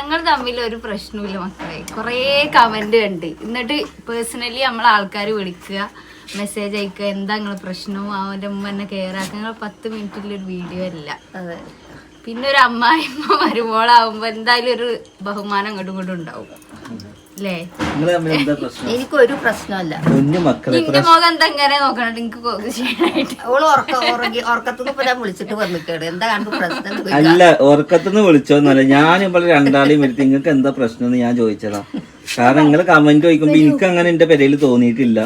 ഞങ്ങൾ തമ്മിൽ ഒരു പ്രശ്നമില്ല മക്കളെ. കുറേ കമന്റ് ഉണ്ട് എന്നിട്ട് പേഴ്സണലി നമ്മൾ ആൾക്കാർ വിളിക്കുക മെസ്സേജ് അയക്കുക എന്താ നിങ്ങളെ പ്രശ്നവും അവന്റെ ഉമ്മ എന്നെ കെയർ ആക്കുക നിങ്ങൾ പത്ത് മിനിറ്റിലൊരു വീഡിയോ അല്ല. അതെ. പിന്നെ ഒരു അമ്മായിമ്മ വരുമ്പോളാവുമ്പോ എന്തായാലും ഒരു ബഹുമാനം അങ്ങോട്ടും ഇങ്ങോട്ടും ഉണ്ടാവും. അല്ലേ? നിങ്ങൾ എന്താ പ്രശ്നം? എനിക്കൊരു പ്രശ്നമല്ല. നിന്റെ മുഖം എന്താ ഇങ്ങനെ നോക്കണത്? എനിക്ക് ചെയ്യാനായിട്ട്. അവൾ ഉറക്കത്തുനിന്ന് ഇപ്പൊ ഞാൻ വിളിച്ചിട്ട് വന്നിക്കേട് എന്താ കണ്ടു പ്രശ്നം. അല്ല ഉറക്കത്തുനിന്ന് വിളിച്ചോന്നല്ല. ഞാൻ ഇവിടെ രണ്ടാളെയും വരുത്തി. നിങ്ങൾക്ക് എന്താ പ്രശ്നം എന്ന് ഞാൻ ചോദിച്ചതാ. കാരണം നിങ്ങൾ കമന്റ് ചോദിക്കുമ്പോ എനിക്ക് അങ്ങനെ എന്റെ പെരയിൽ തോന്നിയിട്ടില്ല.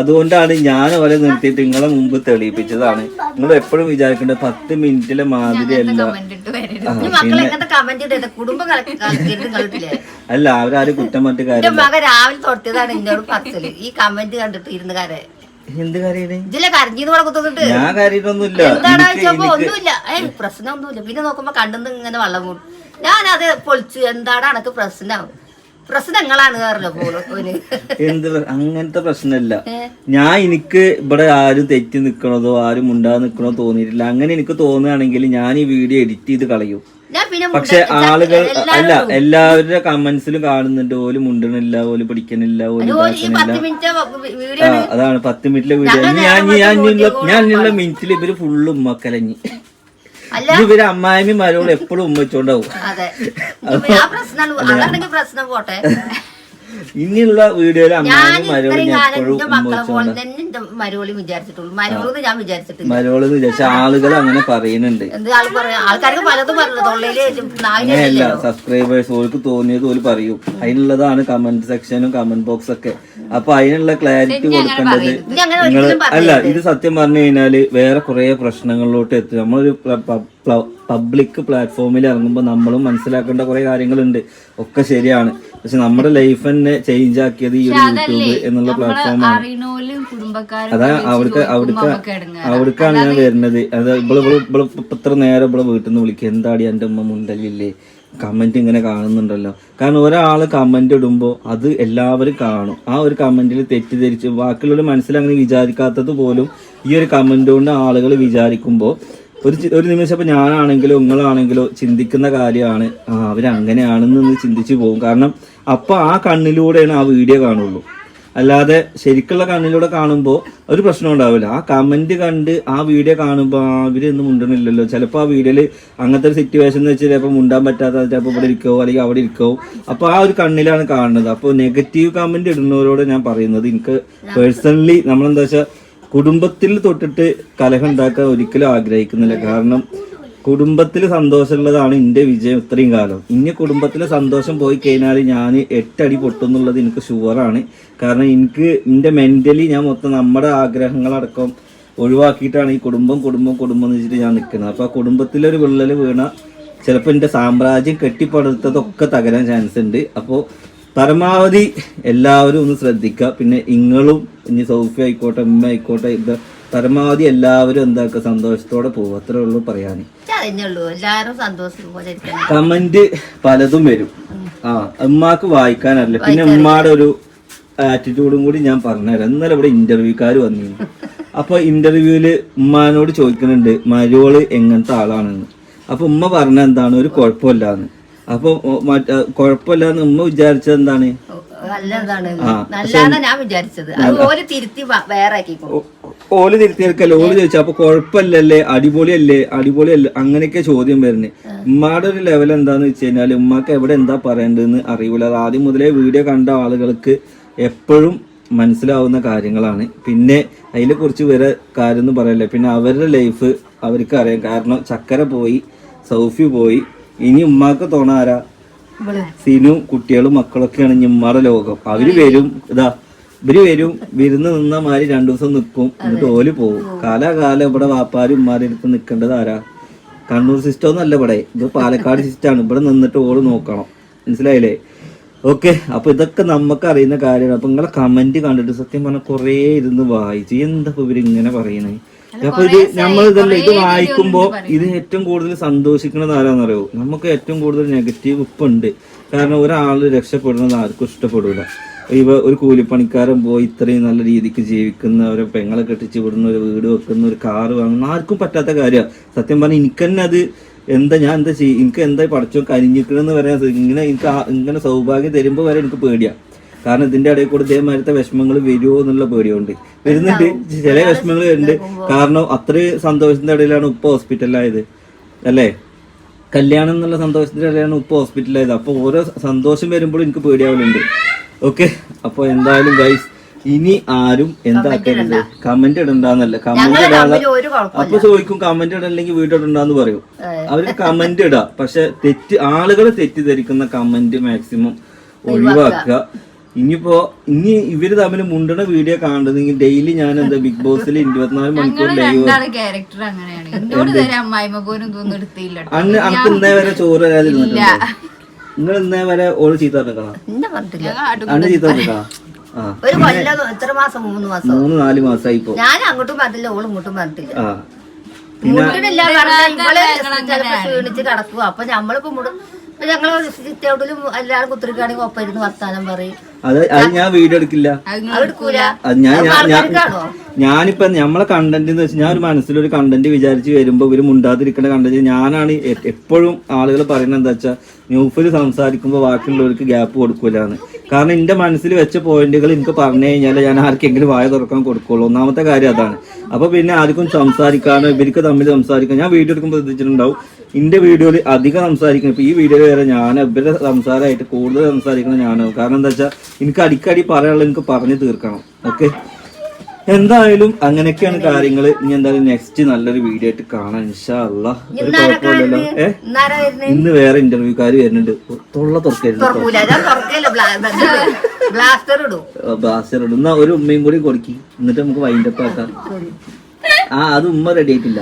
അതുകൊണ്ടാണ് ഞാൻ അവരെ നിർത്തിയിട്ട് നിങ്ങളെ മുമ്പ് തെളിയിപ്പിച്ചതാണ്. നിങ്ങൾ എപ്പോഴും വിചാരിക്കേണ്ട പത്ത് മിനിറ്റിലെ മാതിരി അല്ല. അല്ല അവരാരും കുറ്റം പറഞ്ഞിട്ട് കാര്യം മകൻ രാവിലെ തൊട്ടതാണ് എന്നോട് ഈ കമന്റ് കണ്ടിട്ട് എന്ത് ഞാൻ കാര്യമൊന്നുമില്ല ഒന്നുമില്ല. പ്രശ്നമൊന്നുമില്ല. പിന്നെ നോക്കുമ്പോ കണ്ടെന്ന് ഇങ്ങനെ വള്ളം കൂടും. ഞാനത് പൊളിച്ചു എന്താണ് അനക്ക് പ്രശ്നം? പ്രശ്നങ്ങളാണ് എന്ത് അങ്ങനത്തെ പ്രശ്നമില്ല ഞാൻ എനിക്ക് ഇവിടെ ആരും തെറ്റി നിക്കണതോ ആരും മുണ്ടാ നിക്കണോ തോന്നിയിട്ടില്ല. അങ്ങനെ എനിക്ക് തോന്നുകയാണെങ്കിൽ ഞാൻ ഈ വീഡിയോ എഡിറ്റ് ചെയ്ത് കളയും. പക്ഷെ ആളുകൾ അല്ല എല്ലാവരുടെ കമന്റ്സിലും കാണുന്നുണ്ട്. ഓൽ മുണ്ടണില്ല ഓൽ പിടിക്കണില്ല ഓൽ അതാണ് പത്ത് മിനിറ്റിലെ വീഡിയോ. ഞാൻ ഞാൻ ഞാൻ മിനിറ്റിൽ ഇവർ ഫുള്ള് ഉമ്മക്കലഞ്ഞി. ഇവർ അമ്മായിമ്മയും മരോളും എപ്പോഴും ഉമ്മച്ചോണ്ടാവും അതെ. അതാണെങ്കിൽ പ്രശ്നം പോട്ടെ. ഇനിയുള്ള വീഡിയോയിൽ ഞാൻ മരോളും ഇത്രയും കാലം എന്റെ മക്കളെ പോലെ തന്നെ എന്റെ മരുവളി വിചാരിച്ചിട്ടുള്ളൂ. ഞാൻ വിചാരിച്ചിട്ടില്ല. മരോളെന്ന് വിചാരിച്ച ആളുകൾ അങ്ങനെ പറയുന്നുണ്ട്. എന്ത് ആൾ പറയാ? ആൾക്കാർക്ക് പലതും പറഞ്ഞു തൊള്ളയിൽ അങ്ങനെയല്ല നായില്ലല്ലോ സബ്സ്ക്രൈബേഴ്സ് ഓർക്ക് തോന്നിയത് ഓൽ പറയും. അതിനുള്ളതാണ് കമന്റ് സെക്ഷനും കമന്റ് ബോക്സ് ഒക്കെ. അപ്പൊ അതിനുള്ള ക്ലാരിറ്റി കൊടുക്കേണ്ടത് ഇനി അങ്ങനെ നിങ്ങൾ ഒരിക്കലും അല്ല ഇത് സത്യം പറഞ്ഞു കഴിഞ്ഞാൽ വേറെ കുറെ പ്രശ്നങ്ങളിലോട്ട് എത്തും. നമ്മളൊരു പബ്ലിക് പ്ലാറ്റ്ഫോമിൽ ഇറങ്ങുമ്പോൾ നമ്മളും മനസ്സിലാക്കേണ്ട കുറെ കാര്യങ്ങളുണ്ട്. ഒക്കെ ശരിയാണ്. പക്ഷെ നമ്മുടെ ലൈഫ് തന്നെ ചേഞ്ച് ആക്കിയത് ഈ ഒരു യൂട്യൂബ് എന്നുള്ള പ്ലാറ്റ്ഫോമാണ് ആണ്. അതാ അവിടുത്തെ അവിടുത്തെ അവിടേക്കാണ് ഞാൻ വരുന്നത്. അത് ഇവിടെ ഇപ്പൊ ഇത്ര നേരം ഇവിടെ വീട്ടിൽ നിന്ന് വിളിക്കുക എന്താടി എന്റെ ഉമ്മ മുണ്ടലില്ലേ? കമന്റ് ഇങ്ങനെ കാണുന്നുണ്ടല്ലോ. കാരണം ഒരാൾ കമന്റ് ഇടുമ്പോൾ അത് എല്ലാവരും കാണും. ആ ഒരു കമന്റിൽ തെറ്റിദ്ധരിച്ച് ബാക്കിയുള്ളവർ മനസ്സിലങ്ങനെ വിചാരിക്കാത്തത് പോലും ഈ ഒരു കമന്റ് കൊണ്ട് ആളുകൾ വിചാരിക്കുമ്പോൾ ഒരു ഒരു നിമിഷം ഇപ്പൊ ഞാനാണെങ്കിലോ നിങ്ങളാണെങ്കിലോ ചിന്തിക്കുന്ന കാര്യമാണ്. ആ അവരങ്ങനെയാണെന്ന് ചിന്തിച്ചു പോകും. കാരണം അപ്പൊ ആ കണ്ണിലൂടെയാണ് ആ വീഡിയോ കാണുള്ളൂ. അല്ലാതെ ശരിക്കുള്ള കണ്ണിലൂടെ കാണുമ്പോൾ ഒരു പ്രശ്നം ഉണ്ടാവില്ല. ആ കമന്റ് കണ്ട് ആ വീഡിയോ കാണുമ്പോൾ ആ ഇവരൊന്നും മുണ്ടണില്ലല്ലോ. ചിലപ്പോൾ ആ വീഡിയോയിൽ അങ്ങനത്തെ ഒരു സിറ്റുവേഷൻ എന്ന് വെച്ചാൽ ചിലപ്പോൾ മുണ്ടാൻ പറ്റാത്ത ചിലപ്പോൾ ഇവിടെ ഇരിക്കോ അല്ലെങ്കിൽ അവിടെ ഇരിക്കോ. അപ്പോൾ ആ ഒരു കണ്ണിലാണ് കാണുന്നത്. അപ്പോൾ നെഗറ്റീവ് കമന്റ് ഇടുന്നവരോട് ഞാൻ പറയുന്നത് എനിക്ക് പേഴ്സണലി നമ്മളെന്താ വെച്ചാൽ കുടുംബത്തിൽ തൊട്ടിട്ട് കലഹം ഉണ്ടാക്കാൻ ഒരിക്കലും ആഗ്രഹിക്കുന്നില്ല. കാരണം കുടുംബത്തിൽ സന്തോഷമുള്ളതാണ് എന്റെ വിജയം ഇത്രയും കാലം. ഇനി കുടുംബത്തിലെ സന്തോഷം പോയി കഴിഞ്ഞാൽ ഞാൻ എട്ടടി പൊട്ടുന്നുള്ളത് എനിക്ക് ഷുവറാണ് കാരണം എനിക്ക് എന്റെ മെന്റലി ഞാൻ മൊത്തം നമ്മുടെ ആഗ്രഹങ്ങളടക്കം ഒഴിവാക്കിയിട്ടാണ് ഈ കുടുംബം കുടുംബം കുടുംബം എന്ന് വെച്ചിട്ട് ഞാൻ നിൽക്കുന്നത്. അപ്പോൾ ആ കുടുംബത്തിലൊരു വിള്ളൽ വീണ ചിലപ്പോൾ എന്റെ സാമ്രാജ്യം കെട്ടിപ്പടുത്തതൊക്കെ തകരാൻ ചാൻസ് ഉണ്ട്. അപ്പോൾ പരമാവധി എല്ലാവരും ഒന്ന് ശ്രദ്ധിക്കുക. പിന്നെ ഇങ്ങളും ഇനി സൗഫി ആയിക്കോട്ടെ ഉമ്മ ആയിക്കോട്ടെ ഇത് പരമാവധി എല്ലാവരും എന്താക്കുക സന്തോഷത്തോടെ പോകും അത്രേ ഉള്ളൂ പറയാൻ ഇരിക്കണം. കമന്റ് പലതും വരും. ആ ഉമ്മാക്ക് വായിക്കാനല്ല പിന്നെ ഉമ്മാടെ ഒരു ആറ്റിറ്റ്യൂഡും കൂടി ഞാൻ പറഞ്ഞുതരാം. ഇന്നലെ ഇവിടെ ഇന്റർവ്യൂക്കാർ വന്നിരുന്നു അപ്പൊ ഇന്റർവ്യൂൽ ഉമ്മാനോട് ചോദിക്കുന്നുണ്ട് മരുവൾ എങ്ങനത്തെ ആളാണെന്ന്. അപ്പൊ ഉമ്മ പറഞ്ഞ എന്താണ്? ഒരു കുഴപ്പമില്ലാന്ന്. അപ്പൊ കൊഴപ്പില്ല കുഴപ്പമില്ലാന്ന് ഉമ്മ വിചാരിച്ചത് എന്താണ്? നല്ലതാണ്. ഞാൻ വിചാരിച്ചത്. ഓൽ തിരുത്തി വേറെ ഓൽ തിരുത്തിയെടുക്കല്ലേ? ഓൽ ചോദിച്ചു അപ്പൊ കുഴപ്പമില്ലല്ലേ? അടിപൊളിയല്ലേ? അടിപൊളിയല്ലേ? അങ്ങനെയൊക്കെ ചോദ്യം വരുന്നത് ഉമ്മാടെ ഒരു ലെവൽ എന്താന്ന് വെച്ച് കഴിഞ്ഞാൽ ഉമ്മാക്ക് എവിടെ എന്താ പറയേണ്ടതെന്ന് അറിയില്ല അത് ആദ്യം മുതലേ വീഡിയോ കണ്ട ആളുകൾക്ക് എപ്പോഴും മനസ്സിലാവുന്ന കാര്യങ്ങളാണ്. പിന്നെ അതിനെ കുറിച്ച് വേറെ കാര്യം ഒന്നും പറയല്ലേ? പിന്നെ അവരുടെ ലൈഫ് അവർക്ക് അറിയാം. കാരണം ചക്കര പോയി സൗഫി പോയി ഇനി ഉമ്മാക്ക് തോണ സിനു കുട്ടികളും മക്കളൊക്കെയാണ് ഇനി ഉമ്മാടെ ലോകം. അവർ വരും ഇതാ ഇവർ വരും വിരുന്ന് നിന്ന മാതിരി രണ്ടു ദിവസം നിൽക്കും എന്നിട്ട് ഓൽ പോവും. കാലാകാലം ഇവിടെ വാപ്പാരും ഉമ്മാരും അടുത്ത് നിൽക്കേണ്ടത് ആരാ? കണ്ണൂർ സിസ്റ്റം ഒന്നല്ല ഇവിടെ. ഇത് പാലക്കാട് സിസ്റ്റാണ് ഇവിടെ നിന്നിട്ട് ഓൾ നോക്കണം. മനസ്സിലായില്ലേ? ഓക്കെ അപ്പൊ ഇതൊക്കെ നമുക്ക് അറിയുന്ന കാര്യമാണ്. അപ്പൊ നിങ്ങളെ കമന്റ് കണ്ടിട്ട് സത്യം പറഞ്ഞാൽ കുറേ ഇരുന്ന് വായിച്ചു. എന്താ ഇപ്പൊ പറയുന്നത് അപ്പൊ ഇത് നമ്മൾ ഇതല്ല ഇത് വായിക്കുമ്പോ ഇത് ഏറ്റവും കൂടുതൽ സന്തോഷിക്കുന്നത് ആരാന്നറിയോ നമുക്ക് ഏറ്റവും കൂടുതൽ നെഗറ്റീവ് ഇപ്പൊ ഉണ്ട് കാരണം ഒരാൾ രക്ഷപ്പെടുന്നത് ആർക്കും ഇഷ്ടപ്പെടില്ല ഇവ ഒരു കൂലിപ്പണിക്കാരൻ പോയി ഇത്രയും നല്ല രീതിക്ക് ജീവിക്കുന്ന ഒരു പെങ്ങളെ കെട്ടിച്ച് വിടുന്ന ഒരു വീട് വെക്കുന്ന ഒരു കാറ് വാങ്ങുന്ന ആർക്കും പറ്റാത്ത കാര്യമാണ് സത്യം പറഞ്ഞാൽ എനിക്ക് തന്നെ അത് എന്താ ഞാൻ എന്താ ചെയ്യും എനിക്ക് എന്താ പഠിച്ചോ കരിഞ്ഞിക്കണമെന്ന് പറയാൻ ഇങ്ങനെ എനിക്ക് ഇങ്ങനെ സൗഭാഗ്യം തരുമ്പോൾ വരെ എനിക്ക് പേടിയാ. കാരണം ഇതിന്റെ ഇടയിൽ കൂടെ ഇതേമാരത്തെ വിഷമങ്ങൾ വരുമോ എന്നുള്ള പേടിയുണ്ട്. വരുന്നുണ്ട്. ചില വിഷമങ്ങൾ വരുന്നുണ്ട്. കാരണം അത്രയും സന്തോഷത്തിന്റെ ഇടയിലാണ് ഉപ്പ ഹോസ്പിറ്റലായത് അല്ലേ? കല്യാണം എന്നുള്ള സന്തോഷത്തിന്റെ ഇടയിലാണ് ഉപ്പ ഹോസ്പിറ്റലായത് അപ്പോൾ ഓരോ സന്തോഷം വരുമ്പോഴും എനിക്ക് പേടിയാവലുണ്ട്. ഓക്കെ. അപ്പോൾ എന്തായാലും ഗൈസ് ഇനി ആരും എന്താക്കരുത് കമന്റ് ഇടണ്ടെന്നല്ല. കമന്റ് ഇടാതെ അപ്പൊ ചോദിക്കും കമന്റ് ഇടല്ലെങ്കിൽ വീട്ടിടണ്ടെന്ന് ഇടണ്ടെന്ന് പറയും. അവർ കമന്റ് ഇടാ. പക്ഷെ തെറ്റ് ആളുകളെ തെറ്റിദ്ധരിക്കുന്ന കമന്റ് മാക്സിമം ഒഴിവാക്കുക. ഇനിയിപ്പോ ഇനി ഇവർ തമ്മിൽ മുണ്ടണ വീഡിയോ കാണുന്നെങ്കിൽ ഡെയിലി ഞാൻ എന്താ ബിഗ് ബോസിൽ ഇരുപത്തിനാല് മണിക്കൂർ ലൈവ് അന്ന് അനക്ക് ഇന്നേ വരെ ചോറ് വരാതിരുന്നില്ല നിങ്ങൾ ഇന്നേ വരെ ഓൾ ചീത്ത അടു- അന്ന് ചീത്ത പറഞ്ഞിരിക്കണം ഒരു കൊല്ലം എത്ര മാസം? മൂന്ന് മാസം. മൂന്ന് നാല് മാസമായി ഇപ്പൊ ഞാൻ അങ്ങോട്ടും പറഞ്ഞില്ല ഓളും ഇങ്ങോട്ടും പറഞ്ഞില്ല മുണ്ടിനില്ല ക്ഷീണിച്ച് കിടക്കുക അപ്പൊ നമ്മളിപ്പോ മുടും എല്ലാവരും കുത്തിരിക്കാണെങ്കിൽ ഒപ്പം വർത്താനം പറയും. അത് അത് ഞാൻ വീഡിയോ എടുക്കില്ല. എടുക്കൂല. അത് ഞാൻ ഞാൻ- ഞാൻ ഞാനിപ്പോ നമ്മളെ കണ്ടന്റ് എന്ന് വെച്ചാൽ ഞാൻ ഒരു മനസ്സിലൊരു കണ്ടന്റ് വിചാരിച്ച് വരുമ്പോ ഇവർ മുണ്ടാതിരിക്കുന്ന കണ്ടന്റ് ഞാനാണ് എ- എപ്പോഴും ആളുകൾ പറയുന്നത് എന്താ വെച്ചാൽ ന്യൂഫിൽ സംസാരിക്കുമ്പോൾ ബാക്കിയുള്ളവർക്ക് ഗ്യാപ്പ് കൊടുക്കൂലാണ് കാരണം എന്റെ മനസ്സിൽ വെച്ച പോയിന്റുകൾ എനിക്ക് പറഞ്ഞു കഴിഞ്ഞാൽ ഞാൻ ആർക്കെങ്കിലും വായ തുറക്കാൻ കൊടുക്കുള്ളൂ. ഒന്നാമത്തെ കാര്യം അതാണ്. അപ്പൊ പിന്നെ ആർക്കും സംസാരിക്കാനോ ഇവർക്ക് തമ്മിൽ സംസാരിക്കാൻ ഞാൻ വീഡിയോ എടുക്കുമ്പോൾ ശ്രദ്ധിച്ചിട്ടുണ്ടാവും. എന്റെ വീഡിയോയിൽ അധികം സംസാരിക്കണം. ഇപ്പൊ ഈ വീഡിയോയിൽ വരെ ഞാൻ ഇവരുടെ സംസാരമായിട്ട് കൂടുതൽ സംസാരിക്കണം ഞാനാവും കാരണം എന്താ വെച്ചാൽ എനിക്ക് അടിക്കടി പറയാനുള്ളത് എനിക്ക് പറഞ്ഞു തീർക്കണം. ഓക്കെ? എന്തായാലും അങ്ങനെയൊക്കെയാണ് കാര്യങ്ങൾ ഇനി എന്തായാലും നെക്സ്റ്റ് നല്ലൊരു വീഡിയോ ആയിട്ട് കാണാൻ ഇൻഷാ അല്ലാ ഒരു കുഴപ്പമില്ലല്ലോ. ഏ? ഇന്ന് വേറെ ഇന്റർവ്യൂക്കാർ വരുന്നുണ്ട്. തൊള്ള തുറക്കരുത് ബ്ലാസ്റ്റർ ഇടും. എന്നാ ഒരു ഉമ്മയും കൂടി കൊടുക്കി. എന്നിട്ട് നമുക്ക് വൈൻഡപ്പ് ആക്കാം. ആ അത് ഉമ്മ റെഡി ആയിട്ടില്ല.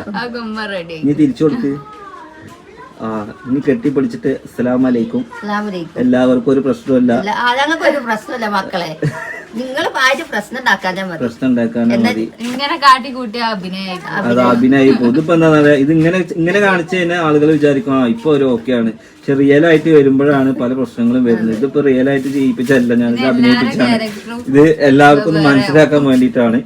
ഇനി തിരിച്ചു കൊടുക്ക്. ആ ഇനി കെട്ടിപ്പിടിച്ചിട്ട് അസ്സലാം വലൈക്കും അസ്സലാമലൈക്കും. എല്ലാവർക്കും ഒരു പ്രശ്നമില്ല ഞങ്ങൾക്ക് ഒരു പ്രശ്നമില്ല മക്കളെ. നിങ്ങൾ പ്രശ്നം ഉണ്ടാക്കാതെ പ്രശ്നം മതി. ഇങ്ങനെ കാട്ടി കൂട്ടിയ അത് അഭിനയി എന്താ പറയാ ഇത് ഇങ്ങനെ ഇങ്ങനെ കാണിച്ചു കഴിഞ്ഞാൽ ആളുകൾ വിചാരിക്കും ആ ഇപ്പൊ ഒരു ഓക്കെയാണ് പക്ഷെ റിയൽ ആയിട്ട് വരുമ്പോഴാണ് പല പ്രശ്നങ്ങളും വരുന്നത്. ഇതിപ്പോ റിയൽ ആയിട്ട് ചെയ്യിപ്പിച്ചല്ല ഞാൻ അഭിനയിപ്പിച്ചാണ് ഇത് എല്ലാവർക്കും ഒന്ന് മനസ്സിലാക്കാൻ വേണ്ടിയിട്ടാണ്.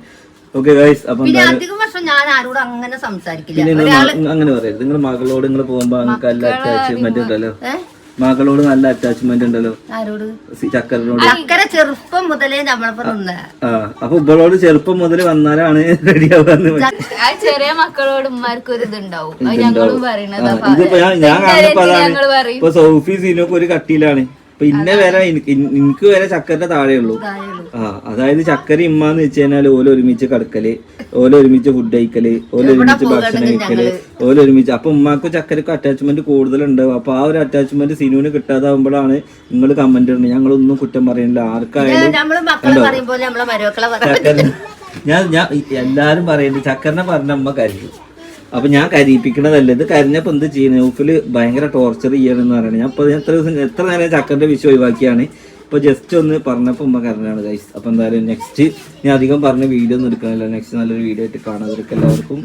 ഓക്കെ ഗൈസ് അപ്പം പിന്നെ അധികം വർഷം ഞാൻ ആരോടും അങ്ങനെ സംസാരിക്കില്ല. പിന്നെ നിങ്ങൾ അങ്ങനെ പറയരുത്. നിങ്ങൾ മകളോട് നിങ്ങൾ പോകുമ്പോ നിങ്ങൾക്ക് നല്ല അറ്റാച്ച്മെന്റ് ഉണ്ടല്ലോ? മകളോട് നല്ല അറ്റാച്ച്മെന്റ് ഉണ്ടല്ലോ. ആരോട്? ചക്കരനോട്. ചക്കര ചെറുപ്പം മുതലേ നമ്മളിപ്പോ ആ അപ്പൊ ഇവളോട് ചെറുപ്പം മുതൽ വന്നാലാണ് റെഡി ആവാന്ന് ആ ചെറിയ മക്കളോട് ഉമ്മാർക്ക് ഒരു ഇതുണ്ടാവും. അത് ഞങ്ങളും പറയണത് ഇതിപ്പോ ഞാൻ ഞാൻ കാണുന്നപ്പോ അതാണ് ഇപ്പൊ സോഫി സീനൊക്കെ ഒരു കട്ടിയിലാണ്. ഇപ്പൊ ഇന്ന വരെ എനിക്ക് എനിക്ക് വരെ ചക്കരന്റെ താഴെ ഉള്ളൂ ആ അതായത് ചക്കര ഇമ്മാന്ന് വെച്ച് കഴിഞ്ഞാൽ ഓല ഒരുമിച്ച് കടക്കൽ ഓല ഒരുമിച്ച് ഫുഡ് കഴിക്കൽ ഓല ഒരുമിച്ച് ഭക്ഷണം കഴിക്കൽ ഓല ഒരുമിച്ച് അപ്പൊ ഉമ്മാക്കും ചക്കരക്കും അറ്റാച്ച്മെന്റ് കൂടുതലുണ്ടാവും അപ്പൊ ആ ഒരു അറ്റാച്ച്മെന്റ് സിനുവിന് കിട്ടാതാവുമ്പോഴാണ് നിങ്ങൾ കമന്റ് ഇടുന്നത് ഞങ്ങളൊന്നും കുറ്റം പറയുന്നില്ല ആർക്കായാലും ഞാൻ ഞാൻ എല്ലാരും പറയുന്നത് ചക്കരനെ പറഞ്ഞ അമ്മ കരയും. അപ്പൊ ഞാൻ കരയിപ്പിക്കണതല്ല? ഇത് കരഞ്ഞപ്പോ എന്ത് ചെയ്യുന്നത് ഊഫിൽ ഭയങ്കര ടോർച്ചർ ചെയ്യണമെന്ന് പറയുന്നത് ഞാൻ ഇപ്പൊ എത്ര ദിവസം എത്ര നേരം ചക്കറിന്റെ വിഷയം ഒഴിവാക്കിയാണ്? ഇപ്പൊ ജസ്റ്റ് ഒന്ന് പറഞ്ഞപ്പോ ഉമ്മ കരഞ്ഞാണ് ഗൈസ് അപ്പൊ എന്തായാലും നെക്സ്റ്റ് ഞാൻ അധികം പറഞ്ഞ വീഡിയോ ഒന്നും എടുക്കണില്ല. നെക്സ്റ്റ് നല്ലൊരു വീഡിയോ ആയിട്ട് കാണാതിരിക്കും എല്ലാവർക്കും.